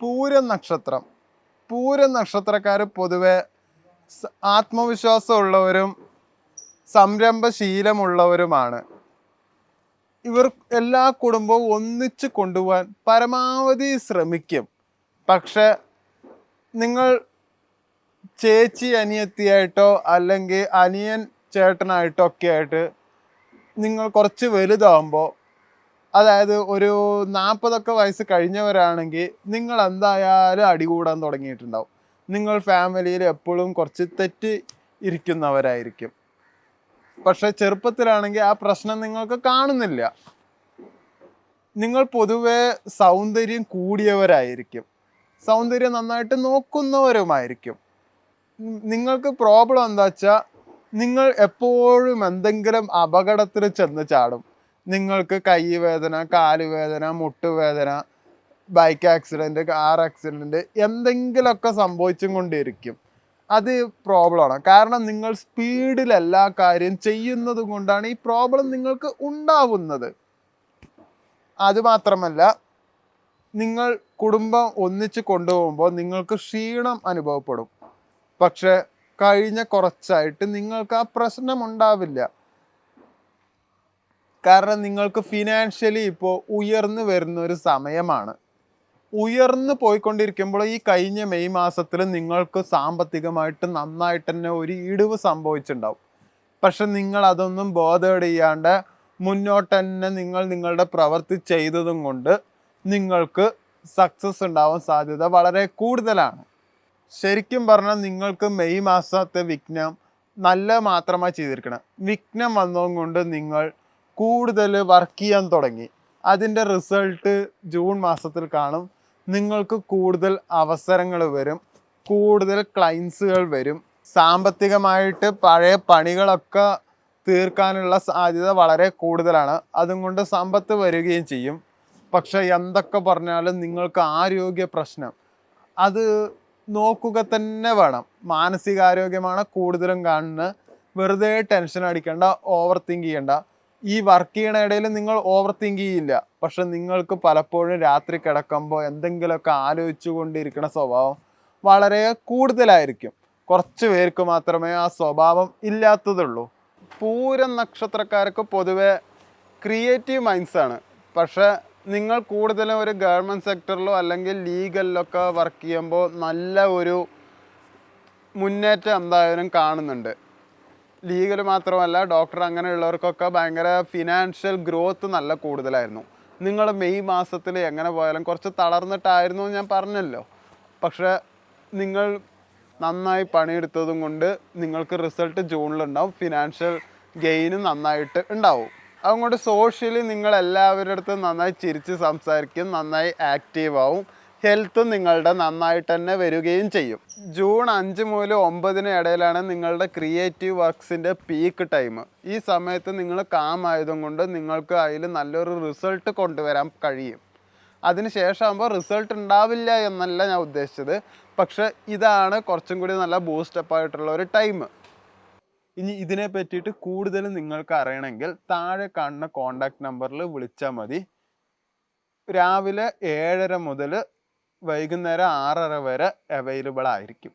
പൂരം നക്ഷത്രം പൂരം നക്ഷത്രക്കാർ പൊതുവെ ആത്മവിശ്വാസമുള്ളവരും സംരംഭശീലമുള്ളവരുമാണ്. ഇവർ എല്ലാ കുടുംബവും ഒന്നിച്ച് കൊണ്ടുപോകാൻ പരമാവധി ശ്രമിക്കും. പക്ഷെ നിങ്ങൾ ചേച്ചി അനിയത്തിയായിട്ടോ അല്ലെങ്കിൽ അനിയൻ ചേട്ടനായിട്ടോ ഒക്കെ ആയിട്ട് നിങ്ങൾ കുറച്ച് വലുതാവുമ്പോൾ അതായത് ഒരു നാൽപ്പതൊക്കെ വയസ്സ് കഴിഞ്ഞവരാണെങ്കിൽ നിങ്ങൾ എന്തായാലും അടി കൂടാൻ തുടങ്ങിയിട്ടുണ്ടാവും. നിങ്ങൾ ഫാമിലിയിൽ എപ്പോഴും കുറച്ച് തെറ്റ് ഇരിക്കുന്നവരായിരിക്കും. പക്ഷെ ചെറുപ്പത്തിലാണെങ്കിൽ ആ പ്രശ്നം നിങ്ങൾക്ക് കാണുന്നില്ല. നിങ്ങൾ പൊതുവെ സൗന്ദര്യം കൂടിയവരായിരിക്കും. സൗന്ദര്യം നന്നായിട്ട് നോക്കുന്നവരുമായിരിക്കും. നിങ്ങൾക്ക് പ്രോബ്ലം എന്താ വെച്ചാൽ നിങ്ങൾ എപ്പോഴും എന്തെങ്കിലും അപകടത്തിൽ ചെന്ന് ചാടും. നിങ്ങൾക്ക് കൈ വേദന കാൽ വേദന മുട്ടുവേദന ബൈക്ക് ആക്സിഡന്റ് കാർ ആക്സിഡന്റ് എന്തെങ്കിലുമൊക്കെ സംഭവിച്ചും കൊണ്ടിരിക്കും. അത് പ്രോബ്ലമാണ് കാരണം നിങ്ങൾ സ്പീഡിൽ എല്ലാ കാര്യം ചെയ്യുന്നത് കൊണ്ടാണ് ഈ പ്രോബ്ലം നിങ്ങൾക്ക് ഉണ്ടാവുന്നത്. അതുമാത്രമല്ല നിങ്ങൾ കുടുംബം ഒന്നിച്ച് കൊണ്ടുപോകുമ്പോൾ നിങ്ങൾക്ക് ക്ഷീണം അനുഭവപ്പെടും. പക്ഷെ കഴിഞ്ഞ കുറച്ചായിട്ട് നിങ്ങൾക്ക് ആ പ്രശ്നം ഉണ്ടാവില്ല. കാരണം നിങ്ങൾക്ക് ഫിനാൻഷ്യലി ഇപ്പോൾ ഉയർന്നു വരുന്ന ഒരു സമയമാണ്. ഉയർന്നു പോയിക്കൊണ്ടിരിക്കുമ്പോൾ ഈ കഴിഞ്ഞ മെയ് മാസത്തിൽ നിങ്ങൾക്ക് സാമ്പത്തികമായിട്ട് നന്നായിട്ട് തന്നെ ഒരു ഇടിവ് സംഭവിച്ചിട്ടുണ്ടാവും. പക്ഷെ നിങ്ങൾ അതൊന്നും ബോധേഡ് ചെയ്യാണ്ട് മുന്നോട്ട് തന്നെ നിങ്ങൾ നിങ്ങളുടെ പ്രവൃത്തി ചെയ്തതും കൊണ്ട് നിങ്ങൾക്ക് സക്സസ് ഉണ്ടാവാൻ സാധ്യത വളരെ കൂടുതലാണ്. ശരിക്കും പറഞ്ഞാൽ നിങ്ങൾക്ക് മെയ് മാസത്തെ വിഘ്നം നല്ല മാത്രമായി ചെയ്തിരിക്കണം. വിഘ്നം വന്നതും കൊണ്ട് നിങ്ങൾ കൂടുതൽ വർക്ക് ചെയ്യാൻ തുടങ്ങി. അതിന്റെ റിസൾട്ട് ജൂൺ മാസത്തിൽ കാണും. നിങ്ങൾക്ക് കൂടുതൽ അവസരങ്ങൾ വരും. കൂടുതൽ ക്ലയൻസുകൾ വരും. സാമ്പത്തികമായിട്ട് പഴയ പണികളൊക്കെ തീർക്കാനുള്ള സാധ്യത വളരെ കൂടുതലാണ്. അതും അതുകൊണ്ട് സമ്പത്ത് വരികയും ചെയ്യും. പക്ഷേ എന്തൊക്കെ പറഞ്ഞാലും നിങ്ങൾക്ക് ആരോഗ്യ പ്രശ്നം. അത് നോക്കുക തന്നെ വേണം. മാനസികാരോഗ്യമാണ് കൂടുതലും കാണുന്നത്. വെറുതെ ടെൻഷൻ അടിക്കേണ്ട ഓവർ തിങ്ക് ചെയ്യണ്ട. ഈ വർക്ക് ചെയ്യണ ഇടയിൽ നിങ്ങൾ ഓവർ തിങ്ക് ചെയ്യില്ല. പക്ഷെ നിങ്ങൾക്ക് പലപ്പോഴും രാത്രി കിടക്കുമ്പോൾ എന്തെങ്കിലുമൊക്കെ ആലോചിച്ചു കൊണ്ടിരിക്കുന്ന സ്വഭാവം വളരെ കൂടുതലായിരിക്കും. കുറച്ച് പേർക്ക് മാത്രമേ ആ സ്വഭാവം ഇല്ലാത്തതുള്ളൂ. പൂരം നക്ഷത്രക്കാർക്ക് പൊതുവെ ക്രിയേറ്റീവ് മൈൻഡ്സാണ് പക്ഷെ നിങ്ങൾ കൂടുതലും ഒരു ഗവൺമെന്റ് സെക്ടറിലോ അല്ലെങ്കിൽ ലീഗലിലൊക്കെ വർക്ക് ചെയ്യുമ്പോൾ നല്ല ഒരു മുന്നേറ്റം എന്തായാലും കാണുന്നുണ്ട്. ലീഗൽ മാത്രമല്ല ഡോക്ടർ അങ്ങനെയുള്ളവർക്കൊക്കെ ഭയങ്കര ഫിനാൻഷ്യൽ ഗ്രോത്ത് നല്ല കൂടുതലായിരുന്നു. നിങ്ങൾ മെയ് മാസത്തിൽ എങ്ങനെ പോയാലും കുറച്ച് തളർന്നിട്ടായിരുന്നു ഞാൻ പറഞ്ഞല്ലോ. പക്ഷേ നിങ്ങൾ നന്നായി പണിയെടുത്തതും കൊണ്ട് നിങ്ങൾക്ക് റിസൾട്ട് ജൂണിലുണ്ടാവും. ഫിനാൻഷ്യൽ ഗെയിന് നന്നായിട്ട് ഉണ്ടാവും. അതുകൊണ്ട് സോഷ്യലി നിങ്ങൾ എല്ലാവരുടെ അടുത്തും നന്നായി ചിരിച്ച് സംസാരിക്കും നന്നായി ആക്റ്റീവ് ആവും. ഹെൽത്തും നിങ്ങളുടെ നന്നായിട്ട് തന്നെ വരികയും ചെയ്യും. ജൂൺ അഞ്ച് മുതൽ ഒമ്പതിന് ഇടയിലാണ് നിങ്ങളുടെ ക്രിയേറ്റീവ് വർക്ക്സിന്റെ പീക്ക് ടൈം. ഈ സമയത്ത് നിങ്ങൾ കാം ആയതും കൊണ്ട് നിങ്ങൾക്ക് അതിൽ നല്ലൊരു റിസൾട്ട് കൊണ്ടുവരാൻ കഴിയും. അതിനുശേഷം ആകുമ്പോൾ റിസൾട്ട് ഉണ്ടാവില്ല എന്നല്ല ഞാൻ ഉദ്ദേശിച്ചത്. പക്ഷെ ഇതാണ് കുറച്ചും കൂടി നല്ല ബൂസ്റ്റപ്പ് ആയിട്ടുള്ള ഒരു ടൈം ഇനി ഇതിനെ പറ്റിയിട്ട് കൂടുതൽ നിങ്ങൾക്ക് അറിയണമെങ്കിൽ താഴെ കാണുന്ന കോണ്ടാക്ട് നമ്പറിൽ വിളിച്ചാൽ മതി. രാവിലെ ഏഴര മുതൽ വൈകുന്നേരം ആറര വരെ അവൈലബിൾ ആയിരിക്കും.